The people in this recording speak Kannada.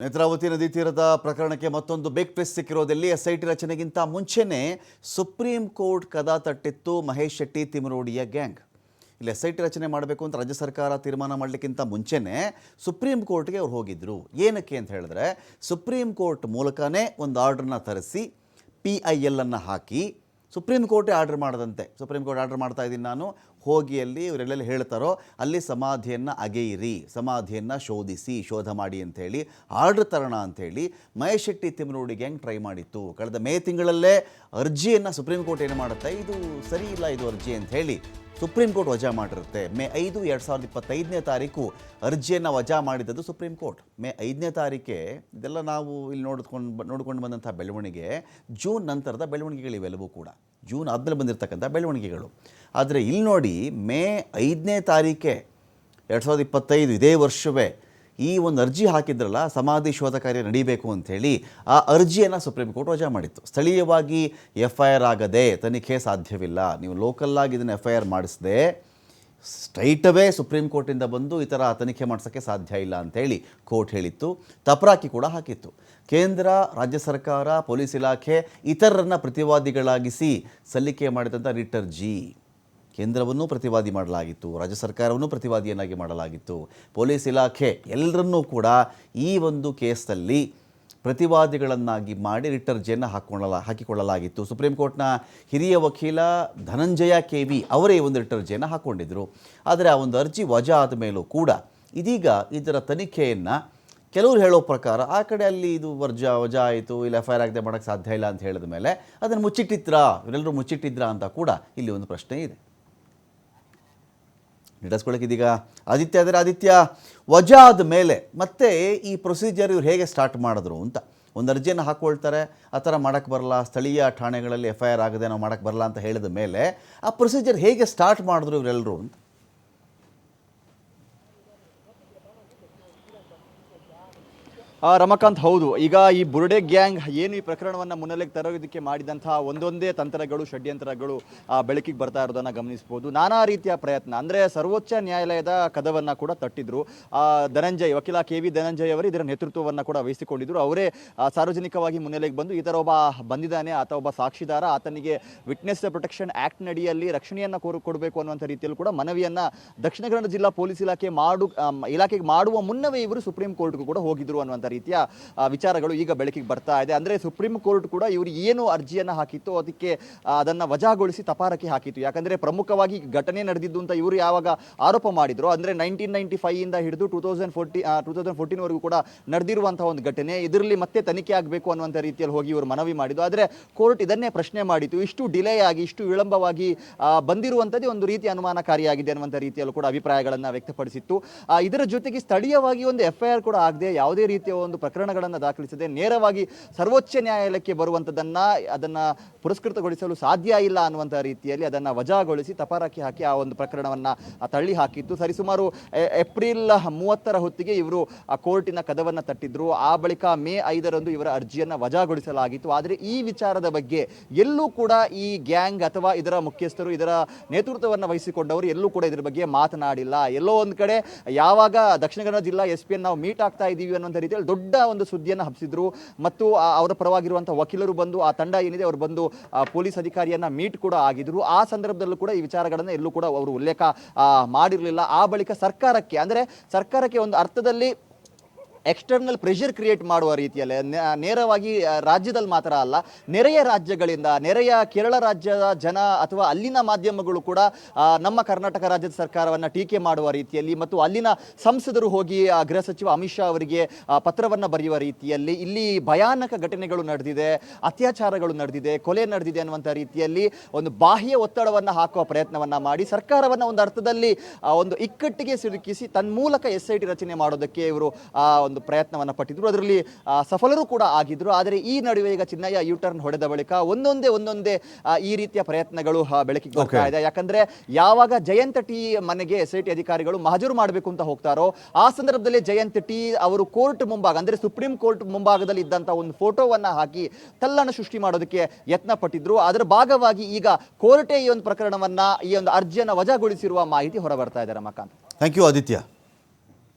ನೇತ್ರಾವತಿ ನದಿ ತೀರದ ಪ್ರಕರಣಕ್ಕೆ ಮತ್ತೊಂದು ಬಿಗ್ ಟ್ವಿಸ್ಟ್ ಸಿಕ್ಕಿರೋದಲ್ಲಿ ಎಸ್ಐಟಿ ರಚನೆಗಿಂತ ಮುಂಚೆನೇ ಸುಪ್ರೀಂ ಕೋರ್ಟ್ ಕದ ತಟ್ಟಿತ್ತು ಮಹೇಶ್ ಶೆಟ್ಟಿ ತಿಮರೋಡಿಯ ಗ್ಯಾಂಗ್ ಇಲ್ಲಿ ಎಸ್ಐಟಿ ರಚನೆ ಮಾಡಬೇಕು ಅಂತ ರಾಜ್ಯ ಸರ್ಕಾರ ತೀರ್ಮಾನ ಮಾಡಲಿಕ್ಕಿಂತ ಮುಂಚೆನೇ ಸುಪ್ರೀಂ ಕೋರ್ಟ್ಗೆ ಅವ್ರು ಹೋಗಿದ್ರು. ಏನಕ್ಕೆ ಅಂತ ಹೇಳಿದ್ರೆ ಸುಪ್ರೀಂ ಕೋರ್ಟ್ ಮೂಲಕನೇ ಒಂದು ಆರ್ಡ್ರನ್ನ ತರಿಸಿ ಪಿ ಐ ಎಲ್ ಅನ್ನು ಹಾಕಿ ಸುಪ್ರೀಂ ಕೋರ್ಟೇ ಆರ್ಡರ್ ಮಾಡದಂತೆ. ಸುಪ್ರೀಂ ಕೋರ್ಟ್ ಆರ್ಡರ್ ಮಾಡ್ತಾ ಇದ್ದೀನಿ ನಾನು. ಹೋಗಿ ಅಲ್ಲಿ ಇವರೆಲ್ಲೆಲ್ಲಿ ಹೇಳ್ತಾರೋ, ಅಲ್ಲಿ ಸಮಾಧಿಯನ್ನು ಅಗೆಯಿರಿ, ಸಮಾಧಿಯನ್ನು ಶೋಧಿಸಿ, ಶೋಧ ಮಾಡಿ ಅಂಥೇಳಿ, ಆರ್ಡರ್ ತರೋಣ ಅಂಥೇಳಿ ಮಹೇಶ್ ಶೆಟ್ಟಿ ತಿಮ್ಮನೂಡಿ ಗ್ಯಾಂಗ್ ಟ್ರೈ ಮಾಡಿತ್ತು? ಕಳೆದ ಮೇ ತಿಂಗಳಲ್ಲೇ ಅರ್ಜಿಯನ್ನು ಸುಪ್ರೀಂ ಕೋರ್ಟ್ ಏನು ಮಾಡುತ್ತೆ? ಇದು ಸರಿ ಇಲ್ಲ, ಇದು ಅರ್ಜಿ ಅಂತ ಹೇಳಿ ಸುಪ್ರೀಂ ಕೋರ್ಟ್ ವಜಾ ಮಾಡಿರುತ್ತೆ. ಮೇ ಐದು ಎರಡು ಸಾವಿರದ ಇಪ್ಪತ್ತೈದನೇ ತಾರೀಕು ಅರ್ಜಿಯನ್ನು ವಜಾ ಮಾಡಿದ್ದದ್ದು ಸುಪ್ರೀಂ ಕೋರ್ಟ್. ಮೇ ಐದನೇ ತಾರೀಕೆ, ಇದೆಲ್ಲ ನಾವು ಇಲ್ಲಿ ನೋಡ್ಕೊಂಡು ನೋಡಿಕೊಂಡು ಬಂದಂಥ ಬೆಳವಣಿಗೆ, ಜೂನ್ ನಂತರದ ಬೆಳವಣಿಗೆಗಳಿವೆಲ್ಲವೂ ಕೂಡ. ಜೂನ್ ಆದಮೇಲೆ ಬಂದಿರತಕ್ಕಂಥ ಬೆಳವಣಿಗೆಗಳು. ಆದರೆ ಇಲ್ಲಿ ನೋಡಿ ಮೇ ಐದನೇ ತಾರೀಕೆ, ಎರಡು ಸಾವಿರದ ಇಪ್ಪತ್ತೈದು ಇದೇ ವರ್ಷವೇ ಈ ಒಂದು ಅರ್ಜಿ ಹಾಕಿದ್ರಲ್ಲ, ಸಮಾಧಿ ಶೋಧ ಕಾರ್ಯ ನಡೀಬೇಕು ಅಂಥೇಳಿ ಆ ಅರ್ಜಿಯನ್ನು ಸುಪ್ರೀಂ ಕೋರ್ಟ್ ವಜಾ ಮಾಡಿತ್ತು. ಸ್ಥಳೀಯವಾಗಿ ಎಫ್ ಐ ಆರ್ ಆಗದೆ ತನಿಖೆ ಸಾಧ್ಯವಿಲ್ಲ. ನೀವು ಲೋಕಲ್ಲಾಗಿ ಇದನ್ನು ಎಫ್ ಐ ಆರ್ ಮಾಡಿಸದೆ ಸ್ಟ್ರೈಟವೇ ಸುಪ್ರೀಂ ಕೋರ್ಟಿಂದ ಬಂದು ಈ ಥರ ತನಿಖೆ ಮಾಡಿಸೋಕ್ಕೆ ಸಾಧ್ಯ ಇಲ್ಲ ಅಂಥೇಳಿ ಕೋರ್ಟ್ ಹೇಳಿತ್ತು. ತಪರಾಕಿ ಕೂಡ ಹಾಕಿತ್ತು. ಕೇಂದ್ರ, ರಾಜ್ಯ ಸರ್ಕಾರ, ಪೊಲೀಸ್ ಇಲಾಖೆ ಇತರರನ್ನು ಪ್ರತಿವಾದಿಗಳಾಗಿಸಿ ಸಲ್ಲಿಕೆ ಮಾಡಿದಂಥ ರಿಟ್ ಅರ್ಜಿ. ಕೇಂದ್ರವನ್ನು ಪ್ರತಿವಾದಿ ಮಾಡಲಾಗಿತ್ತು, ರಾಜ್ಯ ಸರ್ಕಾರವನ್ನು ಪ್ರತಿವಾದಿಯನ್ನಾಗಿ ಮಾಡಲಾಗಿತ್ತು. ಪೊಲೀಸ್ ಇಲಾಖೆ ಎಲ್ಲರನ್ನೂ ಕೂಡ ಈ ಒಂದು ಕೇಸಲ್ಲಿ ಪ್ರತಿವಾದಿಗಳನ್ನಾಗಿ ಮಾಡಿ ರಿಟರ್ಜಿಯನ್ನು ಹಾಕೊಳ್ಳಲ, ಹಾಕಿಕೊಳ್ಳಲಾಗಿತ್ತು. ಸುಪ್ರೀಂ ಕೋರ್ಟ್ನ ಹಿರಿಯ ವಕೀಲ ಧನಂಜಯ ಕೆ ವಿ ಅವರೇ ಒಂದು ರಿಟರ್ಜಿಯನ್ನು ಹಾಕ್ಕೊಂಡಿದ್ದರು ಆದರೆ ಆ ಒಂದು ಅರ್ಜಿ ವಜಾ ಆದ ಮೇಲೂ ಕೂಡ ಇದೀಗ ಇದರ ತನಿಖೆಯನ್ನು ಕೆಲವರು ಹೇಳೋ ಪ್ರಕಾರ ಆ ಕಡೆ ಅಲ್ಲಿ ಇದು ವರ್ಜಾ, ವಜಾ ಆಯಿತು, ಇಲ್ಲ ಎಫ್ ಐ ಆರ್ ಆಗದೆ ಮಾಡೋಕ್ಕೆ ಸಾಧ್ಯ ಇಲ್ಲ ಅಂತ ಹೇಳಿದ ಮೇಲೆ ಅದನ್ನು ಮುಚ್ಚಿಟ್ಟಿದ್ರಾ, ಇವರೆಲ್ಲರೂ ಮುಚ್ಚಿಟ್ಟಿದ್ರಾ ಅಂತ ಕೂಡ ಇಲ್ಲಿ ಒಂದು ಪ್ರಶ್ನೆ ಇದೆ. ನಡೆಸ್ಕೊಳ್ಳೋಕೆ ಇದೀಗ ಆದಿತ್ಯ ಆದರೆ ಆದಿತ್ಯ ವಜಾ ಆದ ಮೇಲೆ ಮತ್ತೆ ಈ ಪ್ರೊಸೀಜರ್ ಇವ್ರು ಹೇಗೆ ಸ್ಟಾರ್ಟ್ ಮಾಡಿದ್ರು ಅಂತ. ಒಂದು ಅರ್ಜಿಯನ್ನು ಹಾಕ್ಕೊಳ್ತಾರೆ ಆ ಥರ ಮಾಡೋಕ್ಕೆ ಬರಲ್ಲ, ಸ್ಥಳೀಯ ಠಾಣೆಗಳಲ್ಲಿ ಎಫ್ ಐ ಆರ್ ಆಗದೆ, ನಾವು ಮಾಡೋಕ್ಕೆ ಬರಲ್ಲ ಅಂತ ಹೇಳಿದ ಮೇಲೆ ಆ ಪ್ರೊಸೀಜರ್ ಹೇಗೆ ಸ್ಟಾರ್ಟ್ ಮಾಡಿದ್ರು ಇವರೆಲ್ಲರೂ ಅಂತ. ರಮಕಾಂತ್ ಹೌದು. ಈಗ ಈ ಬುರ್ಡೆ ಗ್ಯಾಂಗ್ ಏನು ಈ ಪ್ರಕರಣವನ್ನು ಮುನ್ನೆಲೆಗೆ ತರೋದಕ್ಕೆ ಮಾಡಿದಂತಹ ಒಂದೊಂದೇ ತಂತ್ರಗಳು, ಷಡ್ಯಂತ್ರಗಳು ಬೆಳಕಿಗೆ ಬರ್ತಾ ಇರೋದನ್ನು ಗಮನಿಸ್ಬೋದು. ನಾನಾ ರೀತಿಯ ಪ್ರಯತ್ನ. ಅಂದರೆ ಸರ್ವೋಚ್ಚ ನ್ಯಾಯಾಲಯದ ಕದವನ್ನು ಕೂಡ ತಟ್ಟಿದ್ರು. ಧನಂಜಯ್, ವಕೀಲ ಕೆ ವಿ ಧನಂಜಯ್ ಅವರು ಇದರ ನೇತೃತ್ವವನ್ನು ಕೂಡ ವಹಿಸಿಕೊಂಡಿದ್ದರು ಅವರೇ ಸಾರ್ವಜನಿಕವಾಗಿ ಮುನ್ನೆಲೆಗೆ ಬಂದು ಈ ಥರ ಒಬ್ಬ ಬಂದಿದ್ದಾನೆ. ಆತ ಒಬ್ಬ ಸಾಕ್ಷಿದಾರ. ಆತನಿಗೆ ವಿಟ್ನೆಸ್ ಪ್ರೊಟೆಕ್ಷನ್ ಆ್ಯಕ್ಟ್ ನಡಿಯಲ್ಲಿ ರಕ್ಷಣೆಯನ್ನು ಕೋರು, ಕೊಡಬೇಕು ಅನ್ನುವಂಥ ರೀತಿಯಲ್ಲಿ ಕೂಡ ಮನವಿಯನ್ನು ದಕ್ಷಿಣ ಕನ್ನಡ ಜಿಲ್ಲಾ ಪೊಲೀಸ್ ಇಲಾಖೆ ಮಾಡು ಇಲಾಖೆಗೆ ಮಾಡುವ ಮುನ್ನವೇ ಇವರು ಸುಪ್ರೀಂ ಕೋರ್ಟ್ಗೂ ಕೂಡ ಹೋಗಿದ್ರು ಅನ್ನುವಂಥ ರೀತಿಯ ವಿಚಾರಗಳು ಈಗ ಬೆಳಕಿಗೆ ಬರ್ತಾ ಇದೆ. ಅಂದರೆ ಸುಪ್ರೀಂ ಕೋರ್ಟ್ ಕೂಡ ಇವರು ಏನು ಅರ್ಜಿಯನ್ನು ಹಾಕಿತ್ತು ಅದಕ್ಕೆ ಅದನ್ನು ವಜಾಗೊಳಿಸಿ ತಪಾರಕ್ಕೆ ಹಾಕಿತ್ತು. ಯಾಕಂದ್ರೆ ಪ್ರಮುಖವಾಗಿ ಘಟನೆ ನಡೆದಿದ್ದು ಅಂತ ಇವರು ಯಾವಾಗ ಆರೋಪ ಮಾಡಿದ್ರು. ಅಂದ್ರೆ ನೈನ್ಟೀನ್ ನೈನ್ಟಿ ಫೈವ್ ಹಿಡಿದು two thousand forty two thousand ಫೋರ್ಟೀನ್ವರೆಗೂ ಕೂಡ ನಡೆದಿರುವಂತಹ ಒಂದು ಘಟನೆ. ಇದರಲ್ಲಿ ಮತ್ತೆ ತನಿಖೆ ಆಗಬೇಕು ಅನ್ನುವಂಥ ರೀತಿಯಲ್ಲಿ ಹೋಗಿ ಇವರು ಮನವಿ ಮಾಡಿದ್ದು. ಆದರೆ ಕೋರ್ಟ್ ಇದನ್ನೇ ಪ್ರಶ್ನೆ ಮಾಡಿತು ಇಷ್ಟು ಡಿಲೇ ಆಗಿ, ಇಷ್ಟು ವಿಳಂಬವಾಗಿ ಬಂದಿರುವಂಥದ್ದೇ ಒಂದು ರೀತಿ ಅನುಮಾನಕಾರಿಯಾಗಿದೆ ಅನ್ನುವಂಥ ರೀತಿಯಲ್ಲೂ ಕೂಡ ಅಭಿಪ್ರಾಯಗಳನ್ನು ವ್ಯಕ್ತಪಡಿಸಿತ್ತು. ಇದರ ಜೊತೆಗೆ ಸ್ಥಳೀಯವಾಗಿ ಒಂದು ಎಫ್ ಐ ಆರ್ ಕೂಡ ಆಗದೆ ಯಾವುದೇ ರೀತಿಯ ಒಂದು ಪ್ರಕರಣಗಳನ್ನು ದಾಖಲಿಸದೆ. ನೇರವಾಗಿ ಸರ್ವೋಚ್ಚ ನ್ಯಾಯಾಲಯಕ್ಕೆ ಬರುವಂಥದ್ದನ್ನು ಅದನ್ನು ಪುರಸ್ಕೃತಗೊಳಿಸಲು ಸಾಧ್ಯ ಇಲ್ಲ ಅನ್ನುವಂಥ ರೀತಿಯಲ್ಲಿ ಅದನ್ನು ವಜಾಗೊಳಿಸಿ ತಪಾರಕಿ ಹಾಕಿ ಆ ಒಂದು ಪ್ರಕರಣವನ್ನು ತಳ್ಳಿ ಹಾಕಿತ್ತು. ಸರಿಸುಮಾರು ಏಪ್ರಿಲ್ ಮೂವತ್ತರ ಹೊತ್ತಿಗೆ ಇವರು ಆ ಕೋರ್ಟಿನ ಕದವನ್ನು ತಟ್ಟಿದ್ರು. ಆ ಬಳಿಕ ಮೇ ಐದರಂದು ಇವರ ಅರ್ಜಿಯನ್ನು ವಜಾಗೊಳಿಸಲಾಗಿತ್ತು. ಆದರೆ ಈ ವಿಚಾರದ ಬಗ್ಗೆ ಎಲ್ಲೂ ಕೂಡ ಈ ಗ್ಯಾಂಗ್ ಅಥವಾ ಇದರ ಮುಖ್ಯಸ್ಥರು, ಇದರ ನೇತೃತ್ವವನ್ನು ವಹಿಸಿಕೊಂಡವರು ಎಲ್ಲೂ ಕೂಡ ಇದರ ಬಗ್ಗೆ ಮಾತನಾಡಿಲ್ಲ. ಎಲ್ಲೋ ಒಂದು ಕಡೆ ಯಾವಾಗ ದಕ್ಷಿಣ ಕನ್ನಡ ಜಿಲ್ಲಾ ಎಸ್ ನಾವು ಮೀಟ್ ಆಗ್ತಾ ಇದ್ದೀವಿ ಅನ್ನುವಂಥ ರೀತಿಯಲ್ಲಿ ದೊಡ್ಡ ಒಂದು ಸುದ್ದಿಯನ್ನು ಹಬ್ಬಿಸಿದ್ರು ಮತ್ತು ಅವರ ಪರವಾಗಿರುವಂಥ ವಕೀಲರು ಬಂದು, ಆ ತಂಡ ಏನಿದೆ, ಅವರು ಬಂದು ಪೊಲೀಸ್ ಅಧಿಕಾರಿಯನ್ನ ಮೀಟ್ ಕೂಡ ಆಗಿದ್ರು. ಆ ಸಂದರ್ಭದಲ್ಲೂ ಕೂಡ ಈ ವಿಚಾರಗಳನ್ನು ಎಲ್ಲೂ ಕೂಡ ಅವರು ಉಲ್ಲೇಖ ಮಾಡಿರಲಿಲ್ಲ. ಆ ಬಳಿಕ ಸರ್ಕಾರಕ್ಕೆ, ಅಂದರೆ ಸರ್ಕಾರಕ್ಕೆ ಒಂದು ಅರ್ಥದಲ್ಲಿ ಎಕ್ಸ್ಟರ್ನಲ್ ಪ್ರೆಷರ್ ಕ್ರಿಯೇಟ್ ಮಾಡುವ ರೀತಿಯಲ್ಲಿ ನೇರವಾಗಿ ರಾಜ್ಯದಲ್ಲಿ ಮಾತ್ರ ಅಲ್ಲ ನೆರೆಯ ರಾಜ್ಯಗಳಿಂದ ನೆರೆಯ ಕೇರಳ ರಾಜ್ಯದ ಜನ ಅಥವಾ ಅಲ್ಲಿನ ಮಾಧ್ಯಮಗಳು ಕೂಡ ನಮ್ಮ ಕರ್ನಾಟಕ ರಾಜ್ಯದ ಸರ್ಕಾರವನ್ನು ಟೀಕೆ ಮಾಡುವ ರೀತಿಯಲ್ಲಿ ಮತ್ತು ಅಲ್ಲಿನ ಸಂಸದರು ಹೋಗಿ ಗೃಹ ಸಚಿವ ಅಮಿತ್ ಶಾ ಅವರಿಗೆ ಪತ್ರವನ್ನು ಬರೆಯುವ ರೀತಿಯಲ್ಲಿ ಇಲ್ಲಿ ಭಯಾನಕ ಘಟನೆಗಳು ನಡೆದಿದೆ ಅತ್ಯಾಚಾರಗಳು ನಡೆದಿದೆ ಕೊಲೆ ನಡೆದಿದೆ ಅನ್ನುವಂಥ ರೀತಿಯಲ್ಲಿ ಒಂದು ಬಾಹ್ಯ ಒತ್ತಡವನ್ನು ಹಾಕುವ ಪ್ರಯತ್ನವನ್ನು ಮಾಡಿ ಸರ್ಕಾರವನ್ನು ಒಂದು ಅರ್ಥದಲ್ಲಿ ಒಂದು ಇಕ್ಕಟ್ಟಿಗೆ ಸಿಲುಕಿಸಿ ತನ್ಮೂಲಕ ಎಸ್ ಐ ಟಿ ರಚನೆ ಮಾಡೋದಕ್ಕೆ ಇವರು ಆ, ಒಂದು ಪ್ರಯತ್ನವನ್ನು ಪಟ್ಟಿದ್ರು. ಅದರಲ್ಲಿ ಸಫಲರು ಕೂಡ ಆಗಿದ್ರು. ಆದರೆ ಈ ನಡುವೆ ಈಗ ಚಿನ್ನಯ್ಯ ಯು ಟರ್ನ್ ಹೊಡೆದ ಬಳಿಕ ಒಂದೊಂದೇ ಒಂದೊಂದೇ ಈ ರೀತಿಯ ಪ್ರಯತ್ನಗಳು ಬೆಳಕಿಗೆ ಬರ್ತಾ ಇದೆ. ಯಾಕಂದ್ರೆ ಯಾವಾಗ ಜಯಂತ ಟಿ ಮನೆಗೆ ಎಸ್ ಐ ಟಿ ಅಧಿಕಾರಿಗಳು ಮಹಜರು ಮಾಡಬೇಕು ಅಂತ ಹೋಗ್ತಾರೋ ಆ ಸಂದರ್ಭದಲ್ಲಿ ಜಯಂತ್ ಟಿ ಅವರು ಕೋರ್ಟ್ ಮುಂಭಾಗ ಅಂದ್ರೆ ಸುಪ್ರೀಂ ಕೋರ್ಟ್ ಮುಂಭಾಗದಲ್ಲಿ ಇದ್ದಂತ ಒಂದು ಫೋಟೋವನ್ನ ಹಾಕಿ ತಲ್ಲಣ ಸೃಷ್ಟಿ ಮಾಡೋದಕ್ಕೆ ಯತ್ನ ಪಟ್ಟಿದ್ರು. ಅದರ ಭಾಗವಾಗಿ ಈಗ ಕೋರ್ಟೇ ಈ ಒಂದು ಪ್ರಕರಣವನ್ನ ಈ ಒಂದು ಅರ್ಜಿಯನ್ನು ವಜಾಗೊಳಿಸಿರುವ ಮಾಹಿತಿ ಹೊರಬರ್ತಾ ಇದೆ ರಮಾಕಾಂತ್. Thank you Aditya